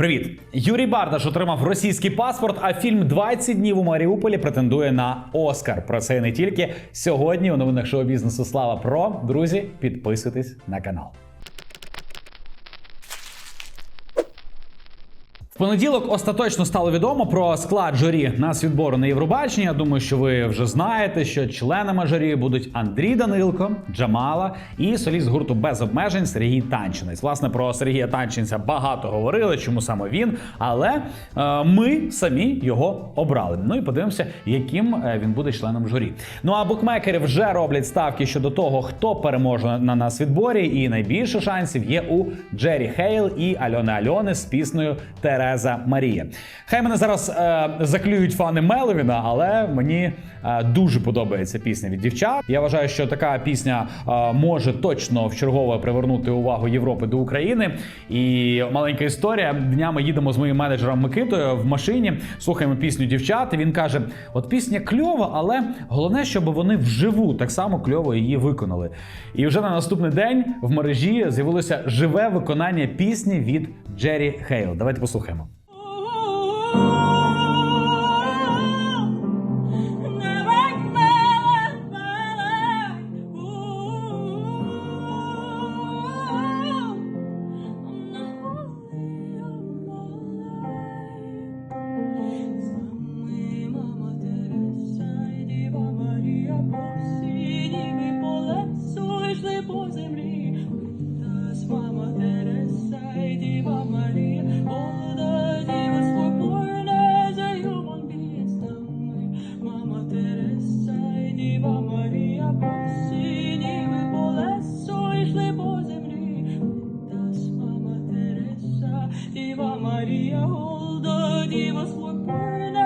Привіт, Юрій Бардаш отримав російський паспорт. А фільм «20 днів у Маріуполі претендує на Оскар. Про це не тільки сьогодні. У новинах шоу бізнесу Слава Про. Друзі, підписуйтесь на канал. Понеділок остаточно стало відомо про склад журі нацвідбору на Євробачення. Я думаю, що ви вже знаєте, що членами журі будуть Андрій Данилко, Джамала і соліст гурту без обмежень Сергій Танчинець. Власне, про Сергія Танчинця багато говорили, чому саме він. Але е, ми самі його обрали. Ну і подивимося, яким е, він буде членом журі. Ну а букмекери вже роблять ставки щодо того, хто переможе на нас відборі, і найбільше шансів є у Джері Хейл і Альони Альони з піснею Тереза Марія. Хай мене зараз е, заклюють фани Меловіна, але мені дуже подобається пісня від дівчат. Я вважаю, що така пісня е, може точно вчергове привернути увагу Європи до України. І маленька історія. Днями їдемо з моїм менеджером Микитою в машині, слухаємо пісню дівчат. І він каже: От пісня кльова, але головне, щоб вони вживу так само кльово її виконали. І вже на наступний день в мережі з'явилося живе виконання пісні від Джері Хейл. Давайте послухаємо. Мама Тереса і Діва Марія, молода діва спокійна за human beings нами. Мама Тереса і Діва Марія, посиніли по лесу, йшли по землі. Нас мама Тереса, Діва Марія, молода діва спокійна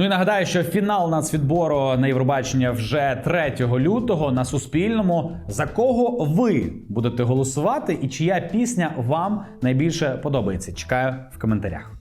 Ну і нагадаю, що фінал нацвідбору на Євробачення вже 3 лютого на Суспільному. За кого ви будете голосувати і чия пісня вам найбільше подобається? Чекаю в коментарях.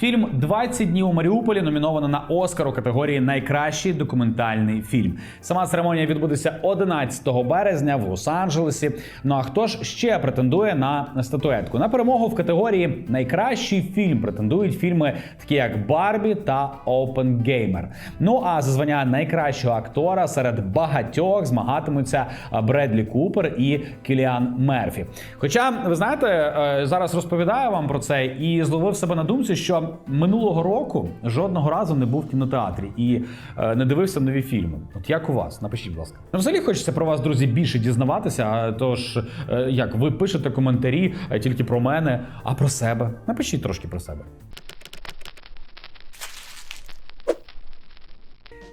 Фільм «20 днів у Маріуполі номіновано на Оскар у категорії Найкращий документальний фільм. Сама церемонія відбудеться 11 березня в Лос-Анджелесі. Ну а хто ж ще претендує на статуетку? На перемогу в категорії Найкращий фільм претендують фільми, такі як Барбі та Опенгеймер. Ну а за звання найкращого актора серед багатьох змагатимуться Бредлі Купер і Кіліан Мерфі. Хоча ви знаєте, е, зараз розповідаю вам про це і зловив себе на думці, що минулого року жодного разу не був в кінотеатрі і е, не дивився нові фільми. От як у вас? Напишіть, будь ласка. Ну, взагалі хочеться про вас, друзі, більше дізнаватися. Тож, е, як ви пишете коментарі е, тільки про мене, а про себе. Напишіть трошки про себе.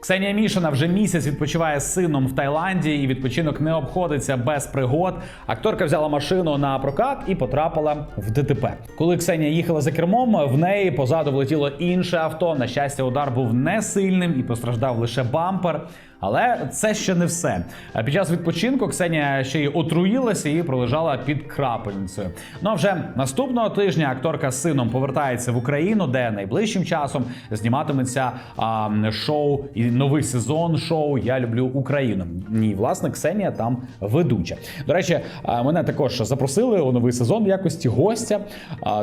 Ксенія Мішина вже місяць відпочиває з сином в Таїланді, і відпочинок не обходиться без пригод. Акторка взяла машину на прокат і потрапила в ДТП. Коли Ксенія їхала за кермом, в неї позаду влетіло інше авто. На щастя, удар був не сильним і постраждав лише бампер. Але це ще не все. Під час відпочинку Ксенія ще й отруїлася і пролежала під крапельницею. Ну а вже наступного тижня акторка з сином повертається в Україну, де найближчим часом зніматиметься а, шоу і новий сезон шоу Я люблю Україну. Ні, власне, Ксенія там ведуча. До речі, мене також запросили у новий сезон в якості гостя.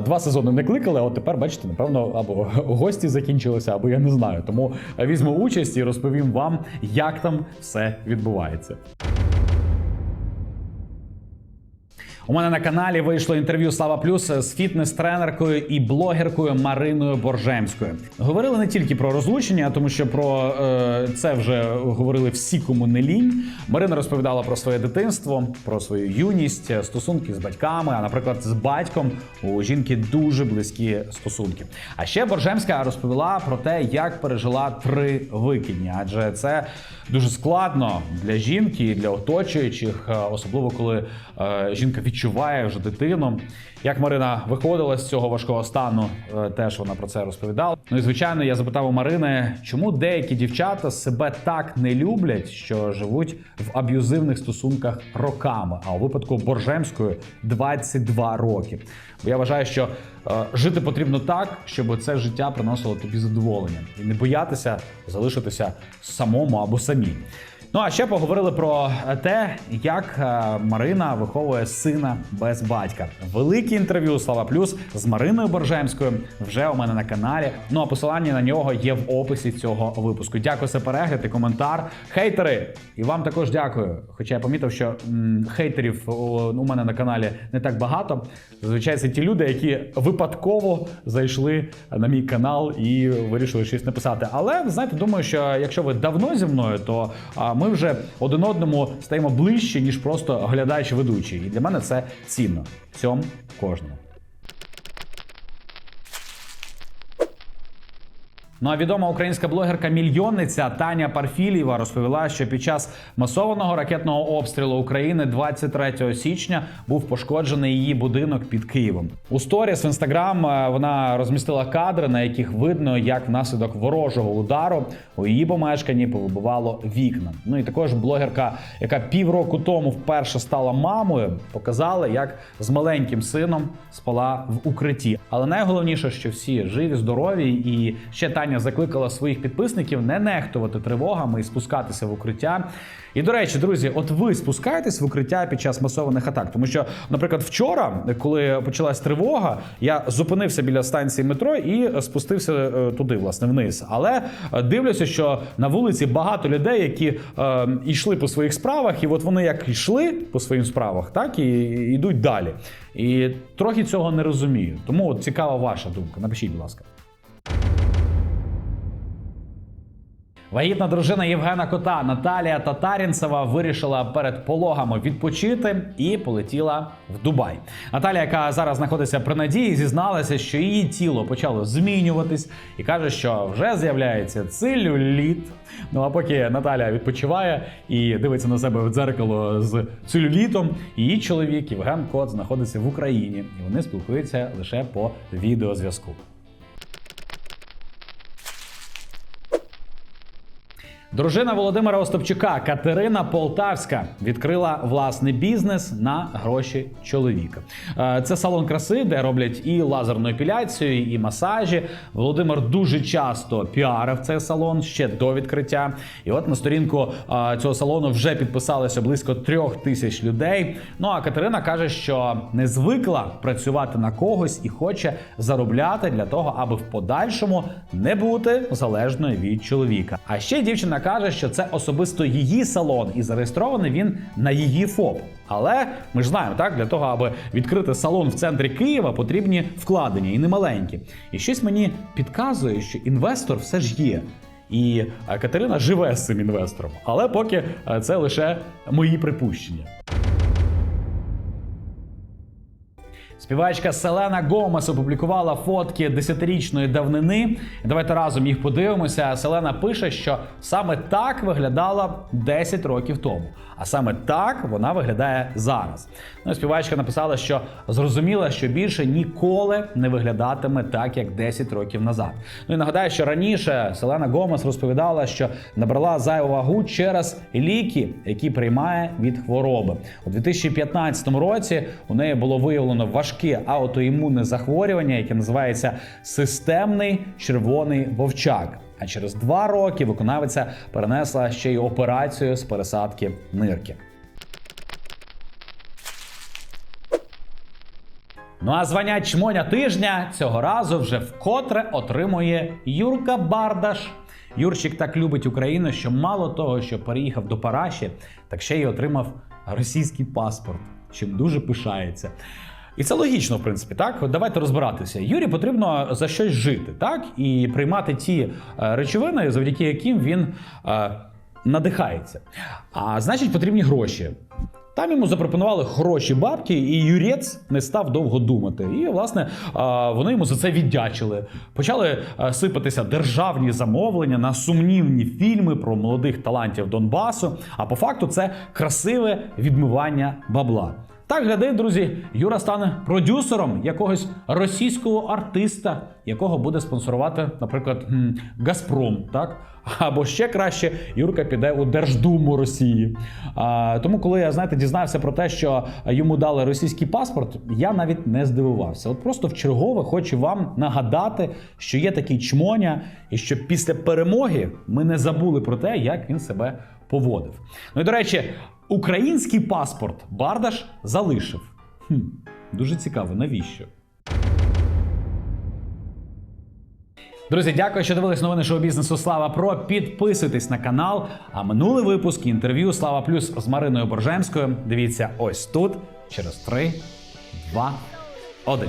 Два сезони не кликали. а От тепер, бачите, напевно, або гості закінчилися, або я не знаю. Тому візьму участь і розповім вам, як там все відбувається. У мене на каналі вийшло інтерв'ю Слава Плюс з фітнес-тренеркою і блогеркою Мариною Боржемською. Говорили не тільки про розлучення, тому що про е, це вже говорили всі, кому не лінь. Марина розповідала про своє дитинство, про свою юність, стосунки з батьками. А, наприклад, з батьком у жінки дуже близькі стосунки. А ще Боржемська розповіла про те, як пережила три викидні, адже це дуже складно для жінки і для оточуючих, е, особливо коли е, жінка відчуває вже дитину. Як Марина виходила з цього важкого стану, е, теж вона про це розповідала. Ну і звичайно, я запитав у Марини, чому деякі дівчата себе так не люблять, що живуть в аб'юзивних стосунках роками. А у випадку Боржемської 22 роки. Бо я вважаю, що е, жити потрібно так, щоб це життя приносило тобі задоволення, і не боятися залишитися самому або самій. Ну а ще поговорили про те, як е, Марина виховує сина без батька. Велике інтерв'ю Слава Плюс з Мариною Боржемською вже у мене на каналі. Ну а посилання на нього є в описі цього випуску. Дякую за перегляд і коментар. Хейтери! І вам також дякую. Хоча я помітив, що м, хейтерів у, мене на каналі не так багато. Зазвичай це ті люди, які випадково зайшли на мій канал і вирішили щось написати. Але знаєте, думаю, що якщо ви давно зі мною, то а, ми вже один одному стаємо ближче, ніж просто глядач ведучий. І для мене це цінно. В цьому кожному. Ну а відома українська блогерка-мільйонниця Таня Парфілєва розповіла, що під час масованого ракетного обстрілу України 23 січня був пошкоджений її будинок під Києвом. У сторіс в інстаграм е, вона розмістила кадри, на яких видно, як внаслідок ворожого удару у її помешканні повибивало вікна. Ну і також блогерка, яка півроку тому вперше стала мамою, показала, як з маленьким сином спала в укритті. Але найголовніше, що всі живі, здорові, і ще Таня закликала своїх підписників не нехтувати тривогами і спускатися в укриття. І до речі, друзі, от ви спускаєтесь в укриття під час масованих атак, тому що, наприклад, вчора, коли почалась тривога, я зупинився біля станції метро і спустився е, туди, власне, вниз. Але е, дивлюся, що на вулиці багато людей, які е, йшли по своїх справах, і от вони як йшли по своїм справах, так і йдуть далі. І трохи цього не розумію. Тому от цікава ваша думка. Напишіть, будь ласка. Вагітна дружина Євгена Кота Наталія Татарінцева вирішила перед пологами відпочити і полетіла в Дубай. Наталія, яка зараз знаходиться при надії, зізналася, що її тіло почало змінюватись, і каже, що вже з'являється целюліт. Ну а поки Наталя відпочиває і дивиться на себе в дзеркало з целюлітом, її чоловік Євген Кот знаходиться в Україні, і вони спілкуються лише по відеозв'язку. Дружина Володимира Остапчука Катерина Полтавська відкрила власний бізнес на гроші чоловіка. Е, Це салон краси, де роблять і лазерну епіляцію, і масажі. Володимир дуже часто піарив цей салон ще до відкриття. І от на сторінку е, цього салону вже підписалося близько трьох тисяч людей. Ну а Катерина каже, що не звикла працювати на когось і хоче заробляти для того, аби в подальшому не бути залежною від чоловіка. А ще дівчина каже, що це особисто її салон, і зареєстрований він на її ФОП. Але ми ж знаємо, так для того, аби відкрити салон в центрі Києва, потрібні вкладення і немаленькі. І щось мені підказує, що інвестор все ж є. І е, Катерина живе з цим інвестором, але поки е, це лише мої припущення. Співачка Селена Гомес опублікувала фотки десятирічної давнини. Давайте разом їх подивимося. Селена пише, що саме так виглядала 10 років тому, а саме так вона виглядає зараз. Ну, співачка написала, що зрозуміла, що більше ніколи не виглядатиме так, як 10 років назад. Ну і нагадаю, що раніше Селена Гомес розповідала, що набрала зайву вагу через ліки, які приймає від хвороби. У 2015 році у неї було виявлено важке аутоімунне захворювання, яке називається системний червоний вовчак. А через два роки виконавиця перенесла ще й операцію з пересадки нирки. Ну а звання чмоня тижня цього разу вже вкотре отримує Юрка Бардаш. Юрчик так любить Україну, що мало того, що переїхав до Параші, так ще й отримав російський паспорт, чим дуже пишається. І це логічно, в принципі, так. Давайте розбиратися. Юрі потрібно за щось жити, так, і приймати ті е, речовини, завдяки яким він е, надихається. А значить, потрібні гроші. Там йому запропонували хороші бабки, і юрець не став довго думати. І, власне, вони йому за це віддячили. Почали сипатися державні замовлення на сумнівні фільми про молодих талантів Донбасу. А по факту це красиве відмивання бабла. Так, глядай, друзі, Юра стане продюсером якогось російського артиста, якого буде спонсорувати, наприклад, Газпром, так? Або ще краще, Юрка піде у Держдуму Росії. А, тому, коли я знаєте, дізнався про те, що йому дали російський паспорт, я навіть не здивувався. От просто в чергове хочу вам нагадати, що є такий чмоня, і що після перемоги ми не забули про те, як він себе поводив. Ну і до речі, український паспорт Бардаш залишив. Хм, дуже цікаво, навіщо? Друзі, дякую, що дивились новини шоу бізнесу Слава Про. Підписуйтесь на канал. А минулий випуск інтерв'ю Слава Плюс з Мариною Боржемською. Дивіться ось тут через 3, 2, 1.